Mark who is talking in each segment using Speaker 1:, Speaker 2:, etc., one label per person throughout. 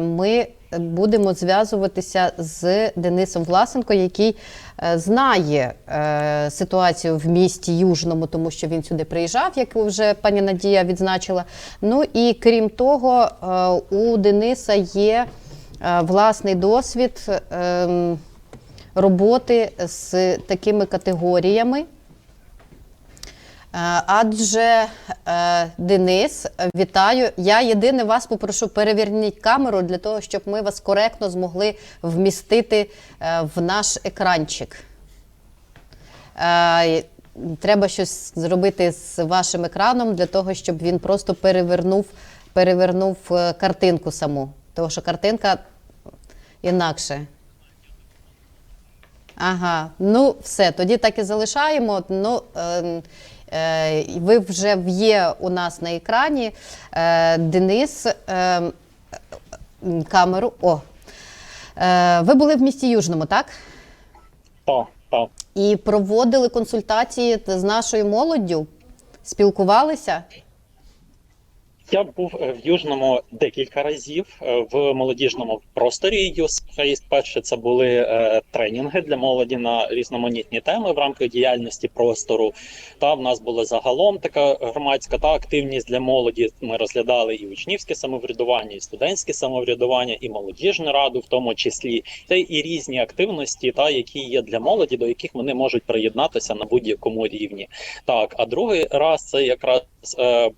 Speaker 1: ми будемо зв'язуватися з Денисом Власенко, який е, знає е, ситуацію в місті Южному, тому що він сюди приїжджав, як вже пані Надія відзначила. Ну і крім того, е, у Дениса є власний досвід ем, роботи з такими категоріями. Е, Адже е, Денис, вітаю. Я єдине вас попрошу, переверніть камеру для того, щоб ми вас коректно змогли вмістити е, в наш екранчик. Треба щось зробити з вашим екраном для того, щоб він просто перевернув, перевернув картинку саму. Тому що картинка інакше. Ага, ну все, тоді так і залишаємо. Ну, е, ви вже є у нас на екрані. Е, Денис, е, камеру. О. Е, ви були в місті Южному, так?
Speaker 2: Так, так.
Speaker 1: І проводили консультації з нашою молоддю? Спілкувалися?
Speaker 2: Я був е, в Южному декілька разів е, в молодіжному просторі Юсфейс. Перше це були е, тренінги для молоді на різноманітні теми в рамках діяльності простору. Та в нас була загалом така громадська та активність для молоді. Ми розглядали і учнівське самоврядування, і студентське самоврядування, і молодіжну раду, в тому числі, та і різні активності, та які є для молоді, до яких вони можуть приєднатися на будь-якому рівні. Так, а другий раз це якраз Е,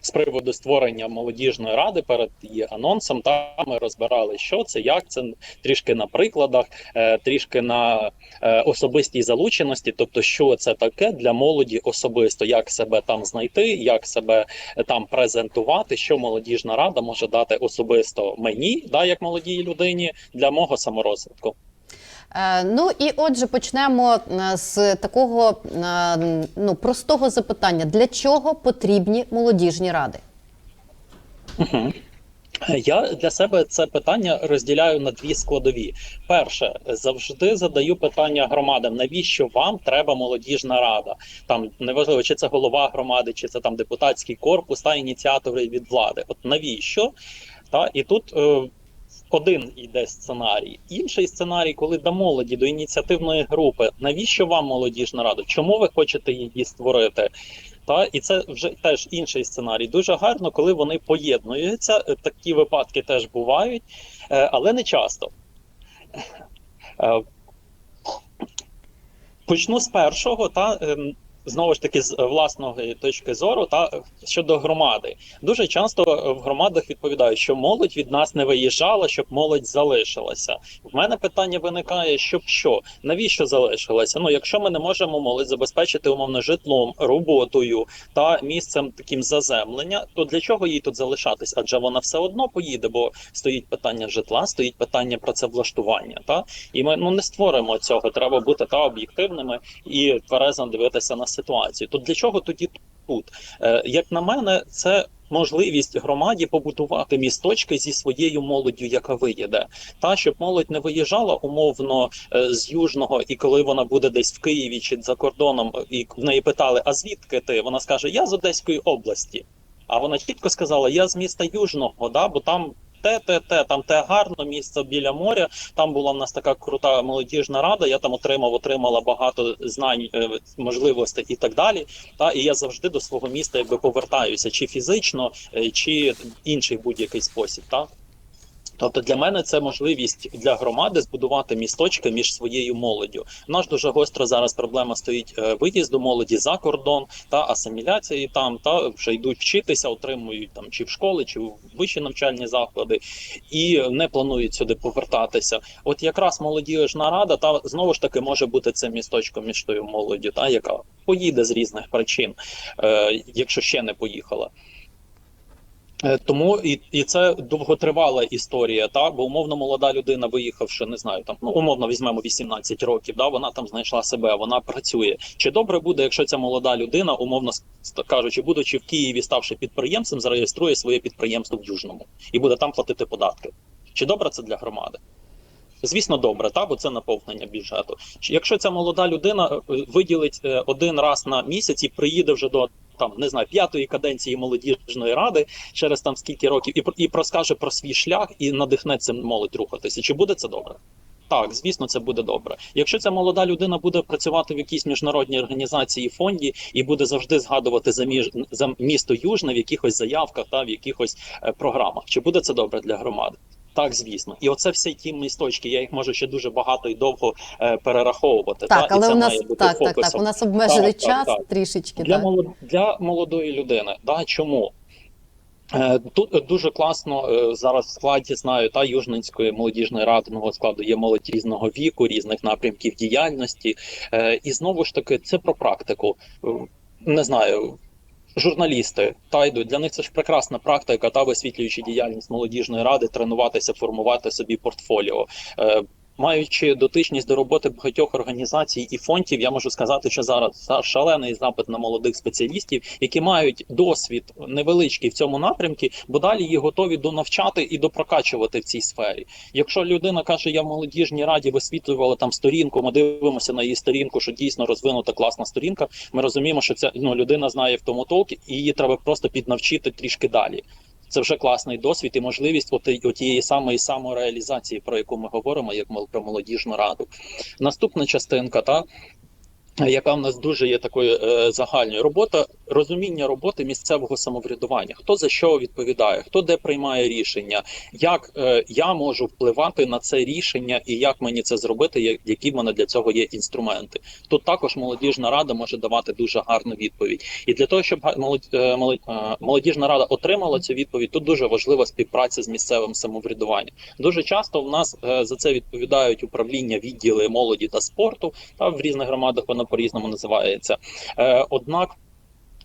Speaker 2: з приводу створення молодіжної ради перед її анонсом. Там ми розбирали, що це, як це трішки на прикладах, е, трішки на е, особистій залученості, тобто, що це таке для молоді особисто, як себе там знайти, як себе е, там презентувати, що молодіжна рада може дати особисто мені, да, як молодій людині, для мого саморозвитку.
Speaker 1: Е, Ну і отже, почнемо е, з такого е, ну, простого запитання: для чого потрібні молодіжні ради?
Speaker 2: Угу. Я для себе це питання розділяю на дві складові. Перше, завжди задаю питання громадам: навіщо вам треба молодіжна рада? Там неважливо, чи це голова громади, чи це там депутатський корпус та ініціатори від влади. От навіщо? Та і тут. Один йде сценарій. Інший сценарій, коли до молоді, до ініціативної групи, навіщо вам молодіжна рада? Чому ви хочете її створити? Та і це вже теж інший сценарій. Дуже гарно, коли вони поєднуються. Е, Такі випадки теж бувають, е, але не часто. Е, Почну з першого, та ем, знову ж таки з власної точки зору, та щодо громади. Дуже часто е, в громадах відповідають, що молодь від нас не виїжджала, щоб молодь залишилася. В мене питання виникає, щоб що, навіщо залишилася? Ну, якщо ми не можемо молодь забезпечити умовно житлом, роботою та місцем таким заземлення, то для чого їй тут залишатись? Адже вона все одно поїде, бо стоїть питання житла, стоїть питання працевлаштування. Та і ми ну не створимо цього. Треба бути та об'єктивними і тверезо дивитися на ситуацію. То для чого тоді тут? Е, як на мене, це. Можливість громаді побудувати місточки зі своєю молоддю, яка виїде, та щоб молодь не виїжджала умовно е, з южного, і коли вона буде десь в Києві чи за кордоном, і в неї питали: а звідки ти? Вона скаже: Я з Одеської області. А вона чітко сказала: Я з міста Южного, да, бо там те, те, те, там те гарно місце біля моря. Там була в нас така крута молодіжна рада. Я там отримав, отримала багато знань, е, можливостей і так далі. Та і я завжди до свого міста якби повертаюся, чи фізично, е, чи інший будь-який спосіб. Так? Тобто для мене це можливість для громади збудувати місточки між своєю молоддю. У нас дуже гостро зараз проблема стоїть е, виїзду молоді за кордон та асиміляції там, та вже йдуть вчитися, отримують там чи в школи, чи в вищі навчальні заклади, і не планують сюди повертатися. От якраз молодіжна рада та знову ж таки може бути цим місточком між тою молоддю, та яка поїде з різних причин, е, якщо ще не поїхала. Е, Тому і, і це довготривала історія, та бо умовно молода людина, виїхавши, не знаю, там ну умовно візьмемо 18 років. Да, вона там знайшла себе, вона працює. Чи добре буде, якщо ця молода людина, умовно кажучи, будучи в Києві, ставши підприємцем, зареєструє своє підприємство в Южному і буде там платити податки? Чи добре це для громади? Звісно, добре, та бо це наповнення бюджету. Якщо ця молода людина е, виділить е, один раз на місяць і приїде вже до там не знаю п'ятої каденції молодіжної ради через там скільки років, і і розкаже про свій шлях і надихне цим молодь рухатися. Чи буде це добре? Так, звісно, це буде добре. Якщо ця молода людина буде працювати в якійсь міжнародній організації фонді і буде завжди згадувати за між за місто Южне в якихось заявках та в якихось е, програмах, чи буде це добре для громади? Так, звісно, і оце всі ті місточки. Я їх можу ще дуже багато і довго е, перераховувати.
Speaker 1: Так,
Speaker 2: та, і
Speaker 1: але
Speaker 2: це
Speaker 1: у нас
Speaker 2: має бути
Speaker 1: так, так,
Speaker 2: фокусом.
Speaker 1: так. У нас обмежений
Speaker 2: Так, так,
Speaker 1: час
Speaker 2: так.
Speaker 1: трішечки.
Speaker 2: для
Speaker 1: Так.
Speaker 2: молод... для молодої людини. Да, чому? Е, Тут дуже класно е, зараз в складі знаю та Южненської молодіжної ради нового складу є молодь різного віку, різних напрямків діяльності. Е, І знову ж таки, це про практику. Не знаю. Журналісти йдуть для них це ж прекрасна практика, та висвітлюючи діяльність молодіжної ради, тренуватися, формувати собі портфоліо. Маючи дотичність до роботи багатьох організацій і фондів, я можу сказати, що зараз за- шалений запит на молодих спеціалістів, які мають досвід невеличкий в цьому напрямку, бо далі їх готові донавчати і допрокачувати в цій сфері. Якщо людина каже, я в молодіжній раді висвітлювала там сторінку, ми дивимося на її сторінку, що дійсно розвинута класна сторінка. Ми розуміємо, що ця ну людина знає в тому толк, і її треба просто піднавчити трішки далі. Це вже класний досвід і можливість отієї самої самореалізації, про яку ми говоримо, як про молодіжну раду. Наступна частинка, та яка в нас дуже є такою е, загальною робота, розуміння роботи місцевого самоврядування. Хто за що відповідає, хто де приймає рішення, як е, я можу впливати на це рішення і як мені це зробити, які в мене для цього є інструменти. Тут також молодіжна рада може давати дуже гарну відповідь. І для того, щоб е, е, молодіжна рада отримала цю відповідь, тут дуже важлива співпраця з місцевим самоврядуванням. Дуже часто в нас е, за це відповідають управління відділи молоді та спорту. Та в різних громадах воно по-різному називається. Е, Однак.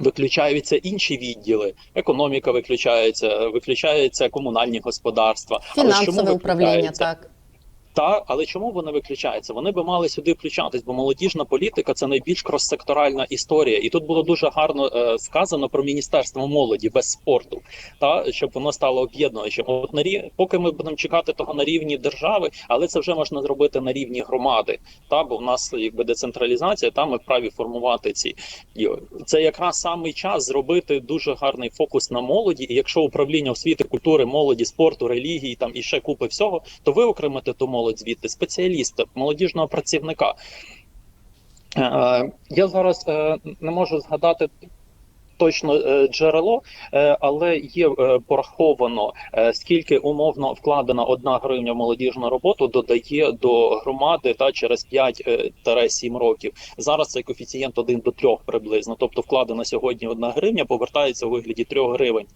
Speaker 2: Виключаються інші відділи, економіка виключається, виключаються комунальні господарства.
Speaker 1: Фінансове управління, так.
Speaker 2: Та, але чому вони виключаються? Вони би мали сюди включатись, бо молодіжна політика це найбільш крос-секторальна історія, і тут було дуже гарно е, сказано про міністерство молоді без спорту, та щоб воно стало об'єднуючим. От на рів... поки ми будемо чекати того на рівні держави, але це вже можна зробити на рівні громади. Та бо в нас якби децентралізація, та ми вправі формувати ці І це якраз самий час зробити дуже гарний фокус на молоді. І якщо управління освіти, культури, молоді, спорту, релігії там і ще купи всього, то виокремити ту молодь звідти спеціаліста, молодіжного працівника. Е, Я зараз е, не можу згадати. Точно е, джерело, але є пораховано, скільки умовно вкладена одна гривня в молодіжну роботу, додає до громади та через 5-7 років. Зараз цей коефіцієнт 1 до 3 приблизно. Тобто вкладена сьогодні одна гривня, повертається у вигляді 3 гривень.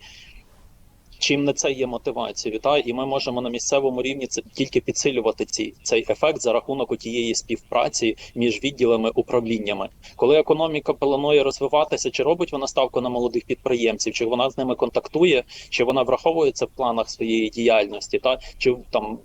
Speaker 2: Чим не це є мотивацією, та і ми можемо на місцевому рівні це тільки підсилювати ці цей ефект за рахунок тієї співпраці між відділами управліннями. Коли економіка планує розвиватися, чи робить вона ставку на молодих підприємців, чи вона з ними контактує, чи вона враховується в планах своєї діяльності, та чи там.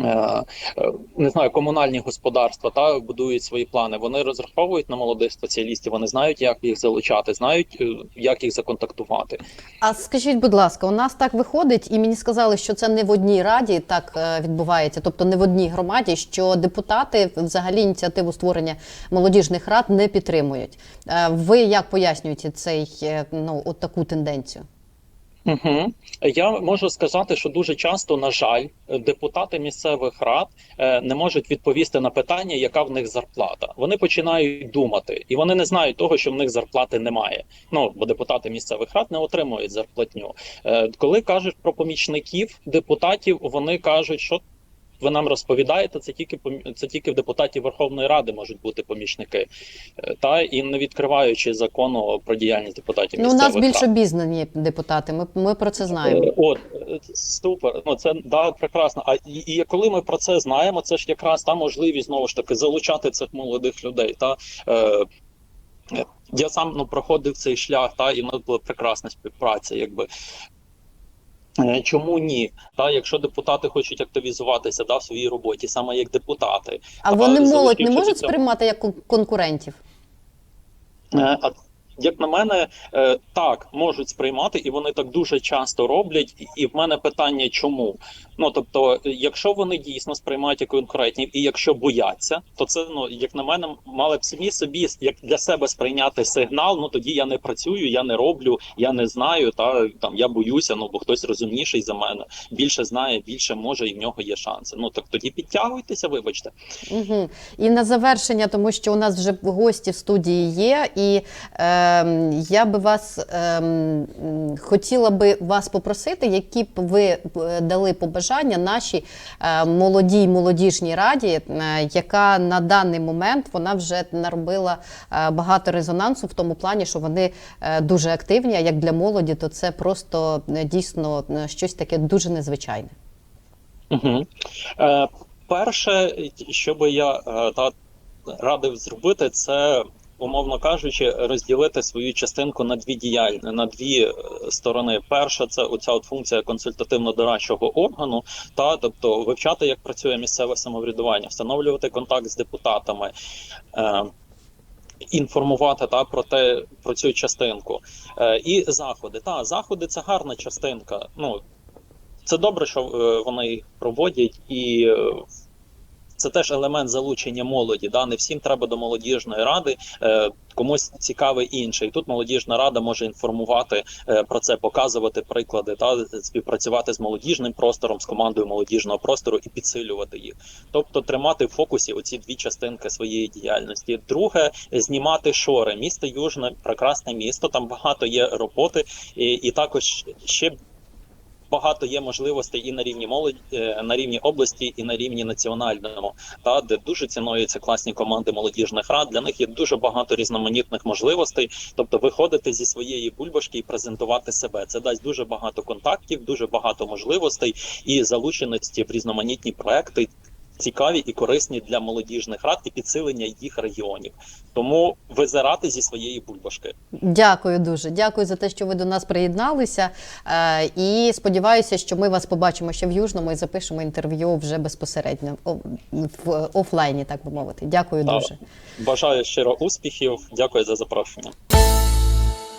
Speaker 2: Е, е, Не знаю, комунальні господарства та будують свої плани. Вони розраховують на молодих спеціалістів. Вони знають, як їх залучати, знають, е, як їх законтактувати.
Speaker 1: А скажіть, будь ласка, у нас так виходить, і мені сказали, що це не в одній раді так відбувається, тобто не в одній громаді, що депутати взагалі ініціативу створення молодіжних рад не підтримують. Ви як пояснюєте цей ну от таку тенденцію?
Speaker 2: Угу. Я можу сказати, що дуже часто, на жаль, депутати місцевих рад е, не можуть відповісти на питання, яка в них зарплата. Вони починають думати, і вони не знають того, що в них зарплати немає. Ну бо депутати місцевих рад не отримують зарплатню. Е, коли кажуть про помічників депутатів, вони кажуть, що. Ви нам розповідаєте, це тільки це тільки в депутатів Верховної Ради можуть бути помічники, Е, та і не відкриваючи закону про діяльність депутатів.
Speaker 1: Ну, у нас
Speaker 2: місцевих
Speaker 1: більш обізнані депутати. Ми, ми про це знаємо.
Speaker 2: Е, От е, супер. Ну це да прекрасно. А і, і коли ми про це знаємо, це ж якраз та можливість знову ж таки залучати цих молодих людей. Та е, е, я сам ну проходив цей шлях, та і в нас була прекрасна співпраця, якби. Е, Чому ні? Та якщо депутати хочуть активізуватися да, в своїй роботі, саме як депутати,
Speaker 1: А
Speaker 2: та,
Speaker 1: вони молодь не можуть сприймати як конкурентів.
Speaker 2: Е, А як на мене, е, так можуть сприймати, і вони так дуже часто роблять. І в мене питання, чому? Ну тобто, е, якщо вони дійсно сприймають як конкурентів, і якщо бояться, то це ну як на мене, мали б самі собі як для себе сприйняти сигнал. Ну тоді я не працюю, я не роблю, я не знаю. Та там я боюся, ну бо хтось розумніший за мене, більше знає, більше може, і в нього є шанси. Ну так тоді підтягуйтеся, вибачте.
Speaker 1: Угу. І на завершення, тому що у нас вже гості в студії є, і ем, я би вас м, хотіла би вас попросити, які б ви е, дали побажання нашій е, молодій молодіжній раді, е, яка на даний момент вона вже наробила е, багато резонансу в тому плані, що вони дуже активні. А як для молоді, то це просто дійсно щось таке дуже незвичайне.
Speaker 2: Угу. Е, перше, що би я та радив зробити, це умовно кажучи, розділити свою частинку на дві діяль... на дві е, сторони. Перша це оця от функція консультативно-дорадчого органу, та тобто вивчати, як працює місцеве самоврядування, встановлювати контакт з депутатами. Е, Інформувати та про те про цю частинку е, і заходи. Та заходи це гарна частинка. Ну це добре, що е, вони проводять, і е, це теж елемент залучення молоді. Да? Не всім треба до молодіжної ради, е, комусь цікавий інший. Тут молодіжна рада може інформувати е, про це, показувати приклади, та співпрацювати з молодіжним простором, з командою молодіжного простору і підсилювати їх. Тобто тримати в фокусі оці дві частинки своєї діяльності. Друге, знімати шори. Місто Южне прекрасне місто. Там багато є роботи, і, і також ще багато є можливостей і на рівні молоді, е, на рівні області, і на рівні національному, та де дуже цінуються класні команди молодіжних рад. Для них є дуже багато різноманітних можливостей. Тобто, виходити зі своєї бульбашки і презентувати себе. Це дасть дуже багато контактів, дуже багато можливостей і залученості в різноманітні проекти. Цікаві і корисні для молодіжних рад і підсилення їх регіонів, тому визирати зі своєї бульбашки.
Speaker 1: Дякую дуже. Дякую за те, що ви до нас приєдналися. Е, І сподіваюся, що ми вас побачимо ще в Южному і запишемо інтерв'ю вже безпосередньо в офлайні, так би мовити. Дякую
Speaker 2: Так.
Speaker 1: дуже.
Speaker 2: Бажаю щиро успіхів. Дякую за запрошення.